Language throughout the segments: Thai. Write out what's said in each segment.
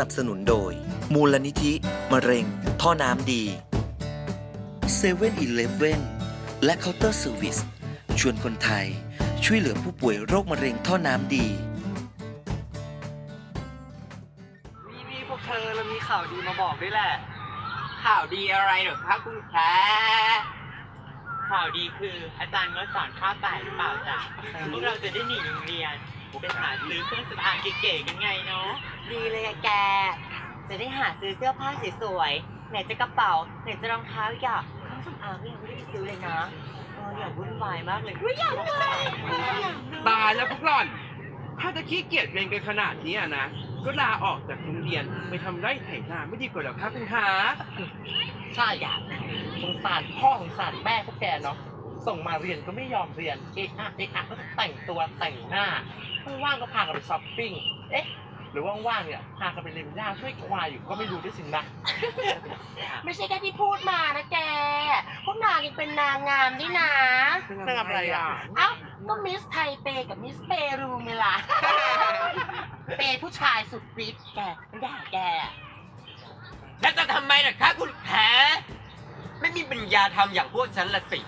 นับสนุนโดย มูลนิธิ มะเร็ง ท่อน้ำดี7 e เ e ่ e อและเคาน์เตอร์เซอร์วิสชวนคนไทย ช่วยเหลือผู้ป่วยโรคมะเร็งท่อน้ำดีนี่นี่พวกเธอเรามีข่าวดีมาบอกด้วยแหละ ข่าวดีอะไรเหรอคะคุณแพ ข่าวดีคือ อาจารย์งดสอนข้าวบ่ายหรือเปล่าจ๊ะพวกเราจะได้หนีโรงเรียนไปหาซื้อเครื่องสำอางเก๋ๆกันไงเนาะดีเลยอะแก จะได้หาซื้อเสื้อผ้าสวยๆไหนจะกระเป๋าไหนจะรองเท้าอีกอะเครื่องสำอางก็ยังไม่ได้ไปซื้อเลยนะเอออยากวุ่นวายมากเลยอุ๊ยอยากได้ตายแล้วพวกหล่อน ถ้าจะขี้เกียจเรียนกันขนาดนี้อะนะ ก็ลาออกจากโรงเรียนไปทำไร่ไถนาไม่ดีกว่าเหรอคะคุณคะใช่อะ สงสารพ่อสงสารแม่พวกแกเนาะส่งมาเรียนก็ไม่ยอมเรียนเอะอะเอะอะก็จะแต่งตัวแต่งหน้าว่างๆก็พากันไปช้อปปิ้งเอ๊ะหรือว่างๆเนี่ยพากันไปเล่นหญ้าช่วยควายอยู่ก็ไม่รู้ด้วยสินะไม่ใช่แค่ที่พูดมานะแกพวกนางยังเป็นนางงามด้วยนะนางงามอะไรอะเอ้าก็มิสไทเปกับมิสเปรูไงล่ะเปย์ผู้ชายสุดฟิตแกไม่ได้แกแล้วจะทำไมล่ะคะคุณแพ ไม่มีปัญญาทำอย่างพวกฉันละสิ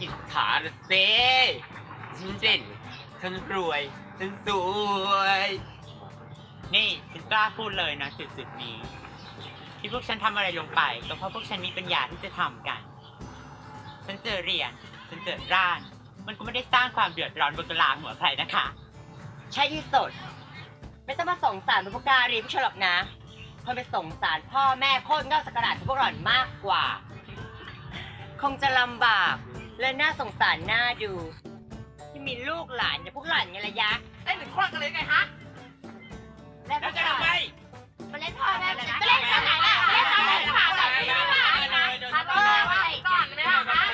อิจฉาละเซฉันเด่นฉันรวยฉันสวยนี่ฉันกล้าพูดเลยนะจุดๆนี้ ที่พวกฉันทำอะไรลงไปก็เพราะพวกฉันมีปัญญาที่จะทำกัน ฉันเจอเรียน ฉันเจอร่าน มันก็ไม่ได้สร้างความเดือดร้อนบนกลางหัวใครนะคะ ใช่ที่สุด ไม่ต้องมาสงสารบุพการีผู้ชายหรอกนะเพราะไปสงสารพ่อแม่โค่นเก้าสกราดของพวกหล่อนมากกว่า คงจะลำบากและน่าสงสารน่าดู ที่มีลูกหลานอย่างพวกหล่อนไงละยะเอ้ยหนึ่งควักกันเลยไงฮะแล้วแล้วจะทำไมมาเล่นพ่อแม่จะเล่นตอนไหนล่ะเล่นตอนไหนล่ะแบบนี้ไม่ได้นะทำอะไรไว้ก่อนเลยนะฮะแล้วพ่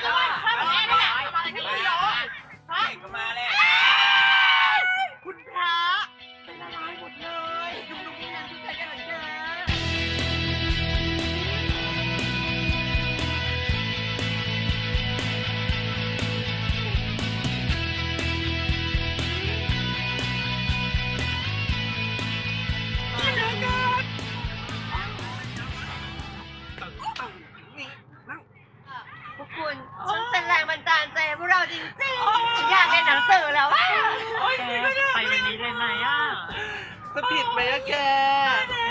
จะผิดไหมอะแก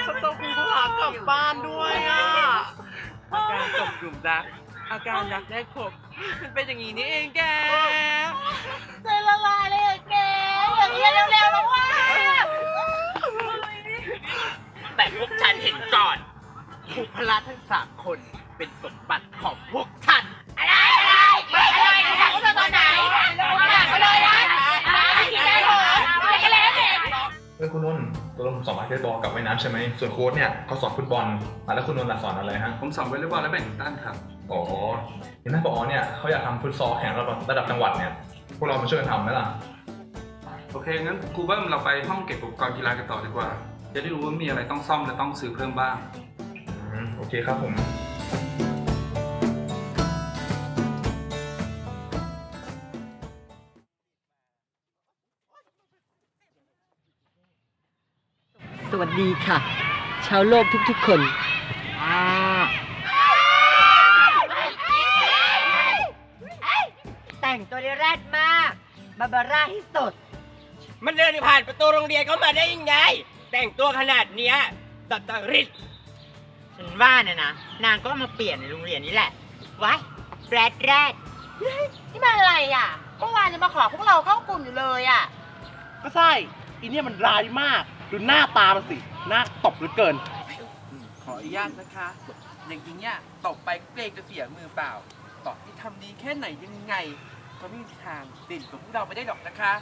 ฉันต้องมีธุระกลับบ้านด้วยอะอาการตกหลุมรัก อาการรักแรกพบมันเป็นอย่างนี้นี่เองแก ใจละลายเลยอะแกอยากเรียนเร็วๆแล้วว่าแต่พวกฉันเห็นก่อนครูพละทั้งสามคนเป็นสมบัติของพวกฉัน อะไรอะไรอะไรอะไรพวกเธอตอนไหนอยากไปเลยนะไม่ คุณนนท์ตัวผมสอนบาสเกตบอลกับว่ายน้ำใช่ไหมส่วนโค้ชเนี่ยเขาสอนฟุตบอลอะแล้วคุณนนท์ล่ะสอนอะไรฮะผมสอนวอลเลย์บอลและแบดมินตันครับ อ๋อเห็นท่านผอเนี่ยเขาอยากทำฟุตซอลแข่งระดับระดับจังหวัดเนี่ยพวกเรามาช่วยกันทำไหมล่ะ โอเคงั้นครูเบิ้มเราไปห้องเก็บอุปกรณ์กีฬากันต่อดีกว่า จะได้รู้ว่ามีอะไรต้องซ่อมและต้องซื้อเพิ่มบ้าง อืมโอเคครับผม สวัสดีค่ะ ชาวโลกทุกๆคน แต่งตัวได้แรดมากบาบาร่าที่สุด มันเดินผ่านประตูโรงเรียนเข้ามาได้ยังไง แต่งตัวขนาดเนี้ยตัดตริดฉันว่านะนะ นางก็เอามาเปลี่ยนในโรงเรียนนี้แหละไว้แรดแรดนี่มันอะไรอะเมื่อวานจะมาขอพวกเราเข้ากลุ่มอยู่เลยอะ ก็ใช่อีเนี่ยมันร้ายมาก ดูหน้าตามันสิ หน้าตบเหลือเกิน ขออนุญาตนะคะ อย่างนี้เนี่ยตกไปเกรงจะเสียมือเปล่า ต่อที่ทำดีแค่ไหนยังไง ก็ไม่มีทางเด่นกว่าพวกเราไม่ได้หรอกนะคะ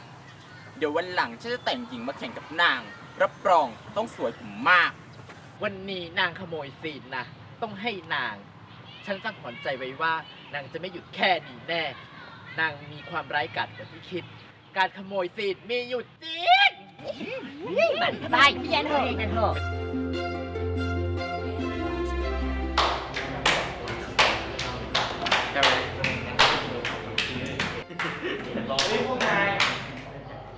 เดี๋ยววันหลังฉันจะแต่งหญิงมาแข่งกับนาง รับรองต้องสวยผมมาก วันนี้นางขโมยซีนนะต้องให้นาง ฉันตั้งหอนใจไว้ว่านางจะไม่หยุดแค่นี้แน่ นางมีความร้ายกาจกว่าที่คิด การขโมยซีนมีอยู่จริง มันได้เพี้ยนเธอเองกันเถอะนี่พวกนาย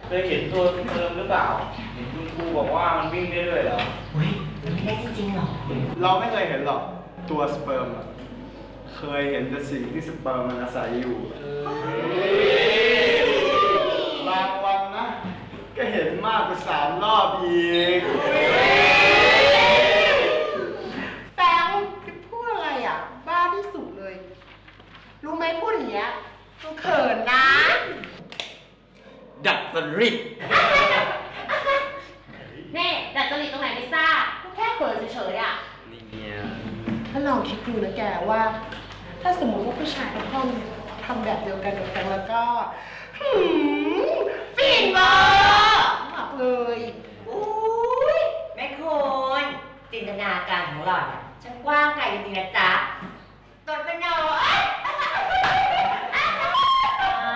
เคยเห็นตัวเทอมหรือเปล่า เห็นคุณครูบอกว่ามันวิ่งได้ด้วยเหรอเฮ้ยมันเล่นจริงเหรอ เราไม่เคยเห็นหรอกตัวสเปิร์มอะเคยเห็นแต่สิ่งที่สเปิร์มมันอาศัยอยู่บางวันนะ ก็เห็นมากกว่าสามรอบอีก แปงจะพูดอะไรอะ บ้าที่สุดเลย รู้ไหมพูดอย่างเงี้ยต้องเขินนะ ดัดสริดนี่ดัดจริตตรงไหนไม่ทราบก็แค่เขินเฉยๆอะ นี่เนี่ยถ้าลองคิดดูนะแกว่า ถ้าสมมติว่าผู้ชายทั้งห้องเนี่ยทำแบบเดียวกันกับแฟนแล้วก็หืมฟินเวอร์บอก เลยอุ้ยแม่คุณจินตนาการของหล่อนอะช่างกว้างไกลจริงๆนะจ๊ะตดเป็นโนเอ้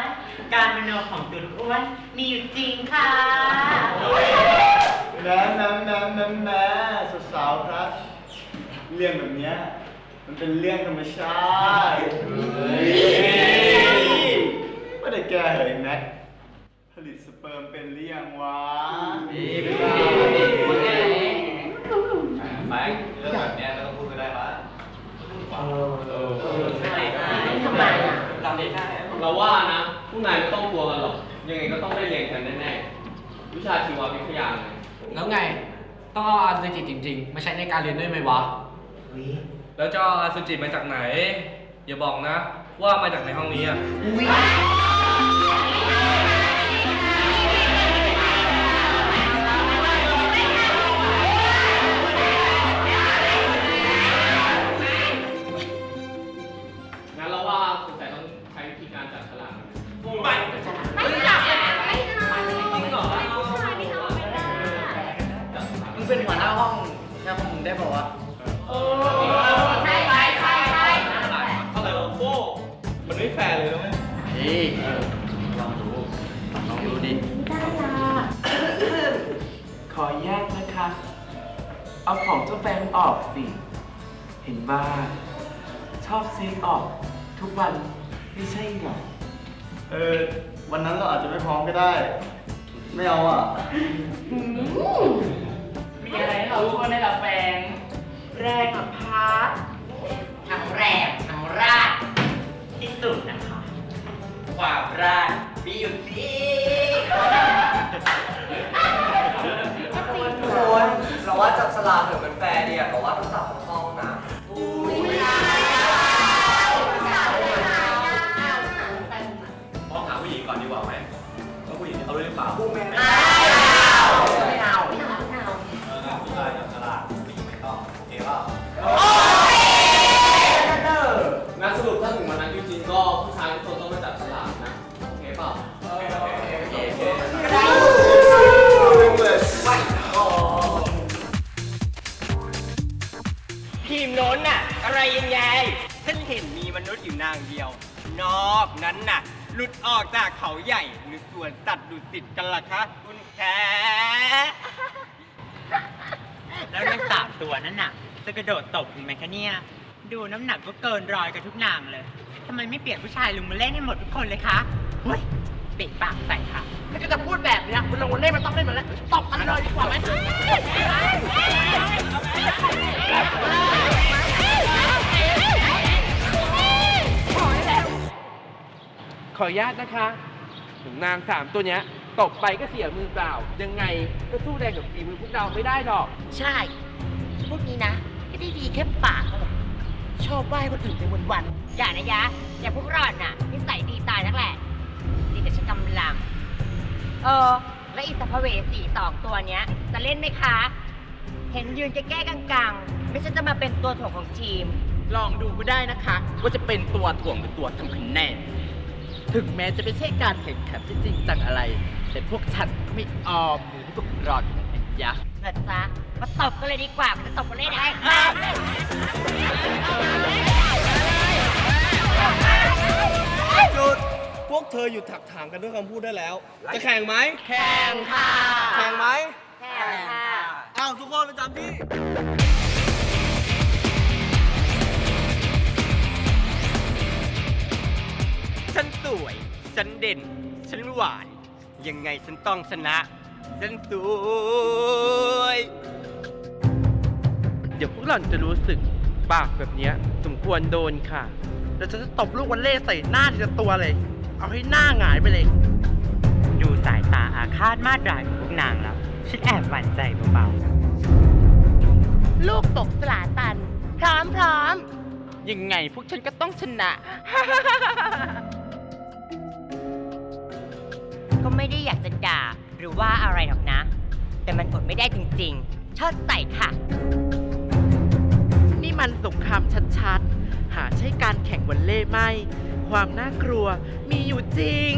ยการมโนของตุนอ้วนมีอยู่จริงค่ะแม่แม่แม่แม่แม่สาวๆครับ เรื่องแบบเนี้ยมันเป็นเรื่องธรรมชาติไม่ได้แก้เหรอไอ้แม็กผลิตสเปิร์ มเป็นหรือยังวะดีไม่ได้แม็กเรื่องแบบเนี้ยไม่ต้องพูดก็ได้ปะทำไมอะเราได้ได้เราว่านะพวกนายไม่ต้องกลัวกันหรอก ยังไงก็ต้องได้เรียนกันแน่ๆ วิชาชีววิทยาไงแล้วไง ต้องเอาอสุจิจริง ๆ มาใช้ในการเรียนด้วยไหมวะ แล้วเจะเอาสุจิมาจากไหน อย่าบอกนะ ว่ามาจากในห้องนี้อะ เป็นหัวหน้าห้องแค่ห้องมึงได้ป่าวะใช่ใช่ใช่ใช่อะไรวะโบ้มันไม่แฟร์เลยนะเว้ยนี่ลองดูลองดูดิขอแยกนะคะ เอาของเจ้าแฟงออกสิ เห็นว่า ชอบซีออก ทุกวันไม่ใช่เหรอ เออ วันนั้นเราอาจจะไม่พร้อมก็ได้ ไม่เอาอะ มีอะไรให้เราช่วยไหมล่ะแฟงแรกกับพาร์ททั้งแรงทั้งราดที่สุดนะคะ ความราดมีอยู่จริงคนเราว่าจับสลากเถอะเป็นแฟร์ดีอะแต่ว่าต้องจับของห้องนะมองหาผู้หญิงก่อนดีกว่าไหมว่าผู้หญิงเอาด้วยหรือเปล่าไม่เอา นอกนั้นน่ะ หลุดออกจากเขาใหญ่หรือสวนสัตว์ดุสิตกันล่ะคะคุณแคแล้วในสามตัวนั่นน่ะ จะกระโดดตบถึงไหมคะเนี่ย ดูน้ำหนักก็เกินร้อยกับทุกนางเลยทำไมไม่เปลี่ยนผู้ชายลุงมาเล่นให้หมดทุกคนเลยคะเฮ้ยเบะปากใส่ค่ะ ถ้าจะพูดแบบเนี้ยมันลงวันเล่นมันต้องเล่นเหมือนแล้วตบกันเลยดีกว่าไหม ขออนุญาตนะคะนางสามตัวเนี้ยตบไปก็เสียมือเปล่า ยังไงก็สู้แรงกับฝีมือพวกเราไม่ได้หรอก ใช่ พวกนี้นะไม่ได้ดีแค่ปากเท่านั้นชอบไหว้คนอื่นไปวันๆอย่านะยะ อย่าพวกรอดน่ะนิสัยดีตายทั้งแหละ ดีแต่ฉันกำลัง เออ แล้วอิสพเวสีสองตัวเนี้ย จะเล่นไหมคะ เห็นยืนแก้ๆกังๆ ไม่ใช่จะมาเป็นตัวถ่วงของทีม ลองดูก็ได้นะคะ ว่าจะเป็นตัวถ่วงหรือตัวทำคะแนน ถึงแม้จะไม่ใช่การแข่งขันที่จริงจังอะไร แต่พวกฉันก็ไม่ออมมือให้พวกรอดกันนะยะนะจ๊ะมาตบกันเลยดีกว่ามันจะตบกันเล่นได้หยุดพวกเธอหยุดถักถางกันด้วยคำพูดได้แล้ว จะแข่งไหม แข่งค่ะ แข่งไหมแข่งค่ะ อ้าวทุกคนประจำที่ ฉันเด่น ฉันหวาน ยังไงฉันต้องชนะ ฉันสวย เดี๋ยวพวกหล่อนจะรู้สึกปากแบบเนี้ยสมควรโดนค่ะแล้วฉันจะตบลูกวันเล่ใส่หน้าทีละตัวเลย เอาให้หน้าหงายไปเลย ดูสายตาอาฆาตมาดร้ายของพวกนางแล้ว ฉันแอบหวั่นใจเบาลูกตกสลาตัน พร้อมพร้อมยังไงพวกฉันก็ต้องชนะๆ ก็ไม่ได้อยากจะด่าหรือว่าอะไรหรอกนะ แต่มันอดไม่ได้จริงๆ ชอบใส่ค่ะ นี่มันสงครามชัดๆ หาใช่การแข่งวันเล่ไม่ ความน่ากลัวมีอยู่จริง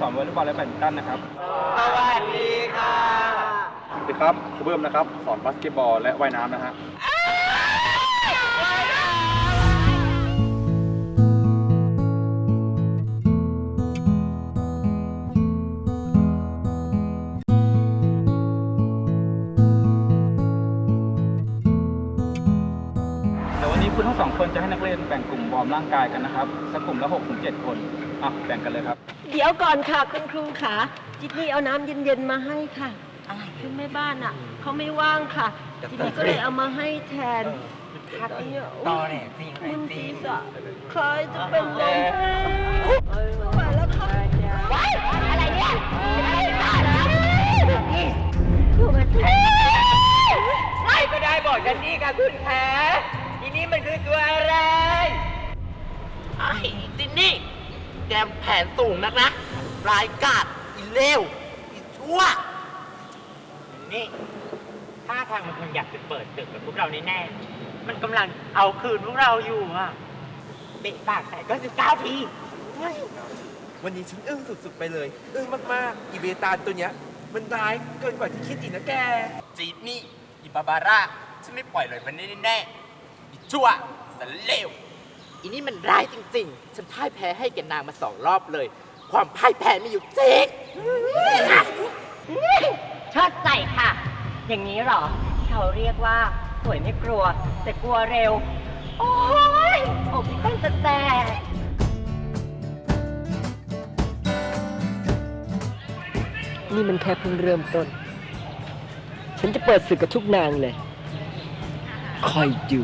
สอนวอลเลย์บอลและแบดมินตันนะครับ สวัสดีค่ะสวัสดีครับครูเบิ้มนะครับ สอนบาสเกตบอลและว่ายน้ำนะฮะเดี๋ยววันนี้คุณทั้งสองคนจะให้นักเรียนแบ่งกลุ่มวอร์มร่างกายกันนะครับ สักกลุ่มละ6ถึง7คนอะแบ่งกันเลยครับ เดี๋ยวก่อนค่ะคุณครูค่ะจิตนี่เอาน้ำเย็นๆมาให้ค่ะ อะไรคือแม่บ้านอะเขาไม่ว่างค่ะ จิตนี่ก็เลยเอามาให้แทนคัดเนี่ยตอแหลจริงมึนศีรษะคล้ายจะเป็นลมไปแล้วค่ะว้ายอะไรเนี่ยอะไรบ้าเหรอคือมันใช่ก็ได้บอกฉันนี่ค่ะคุณแพ้ทีนี้มันคือตัวอะไรไอ้จินนี่ แกแผนสูงนักนะรายกาดอีเลวอีชั่ว นี่ถ้าทางมันคงอยากจะเปิดตึกกับพวกเราแน่ๆมันกำลังเอาคืนพวกเราอยู่อะเบะปากใส่ก็สิบเก้าทีวันนี้ฉันอึ้งสุดๆไปเลย อึ้งมากๆ อีเบตาลตัวเนี้ย มันร้ายเกินกว่าที่คิดอีกนะแก จีดนี่อีบาบาร่าฉันไม่ปล่อยเลยมันแน่ๆอีชั่วสันเลว อีนี่มันร้ายจริงๆ ฉันพ่ายแพ้ให้แกนางมาสองรอบเลย ความพ่ายแพ้มีอยู่จริงชอบใจค่ะ อย่างนี้เหรอ เขาเรียกว่าสวยไม่กลัว แต่กลัวเร็ว โอ้ยอกเต้นจะแตกนี่มันแค่เพิ่งเริ่มต้น ฉันจะเปิดศึกกับทุกนางเลย คอยดู